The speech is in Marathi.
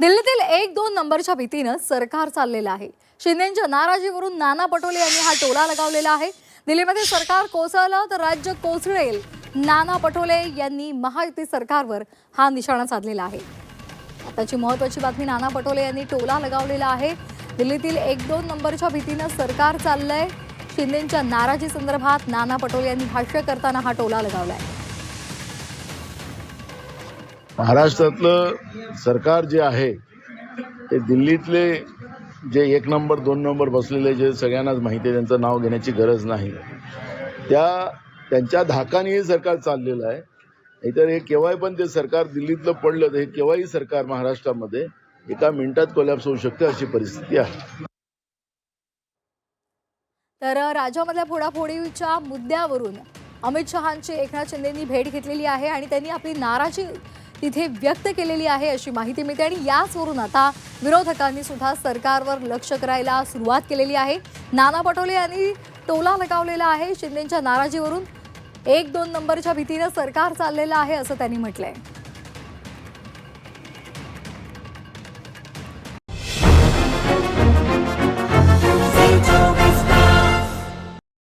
दिल्लीतील एक दोन नंबरच्या भीतीनं सरकार चाललेलं आहे. शिंदेच्या नाराजीवरून नाना पटोले यांनी हा टोला लगावलेला आहे. दिल्लीमध्ये सरकार कोसळलं तर राज्य कोसळेल. नाना पटोले यांनी महायुती सरकारवर हा निशाणा साधलेला आहे. आताची महत्वाची बातमी नाना पटोले यांनी टोला लगावलेला आहे. दिल्लीतील एक दोन नंबरच्या भीतीनं सरकार चाललंय. शिंदेच्या नाराजी संदर्भात नाना पटोले यांनी भाष्य करताना हा टोला लगावला आहे महाराष्ट्रातलं सरकार जे आहे ते दिल्लीतले जे एक नंबर दोन नंबर बसलेले जे सगळ्यांनाच माहिती आहे त्यांचं नाव घेण्याची गरज नाही. त्या त्यांच्या धाकाने हे सरकार चाललेलं आहे. नाहीतर हे केव्हाही पण ते सरकार दिल्लीतलं पडलं तर हे केव्हाही सरकार महाराष्ट्रामध्ये एका मिनिटात कोलॅप्स होऊ शकते अशी परिस्थिती आहे. तर राज्यामधल्या फोडाफोडीच्या मुद्द्यावरून अमित शहांची एकनाथ शिंदेंनी भेट घेतलेली आहे आणि त्यांनी आपली नाराजी तिथे व्यक्त केलेली आहे अशी माहिती मिळते आणि याचवरून आता विरोधकांनी सुद्धा सरकारवर लक्ष करायला सुरुवात केलेली आहे. नाना पटोले यांनी टोला लगावलेला आहे. शिंदेच्या नाराजीवरून एक दोन नंबरच्या भीतीनं सरकार चाललेलं आहे असं त्यांनी म्हटलंय.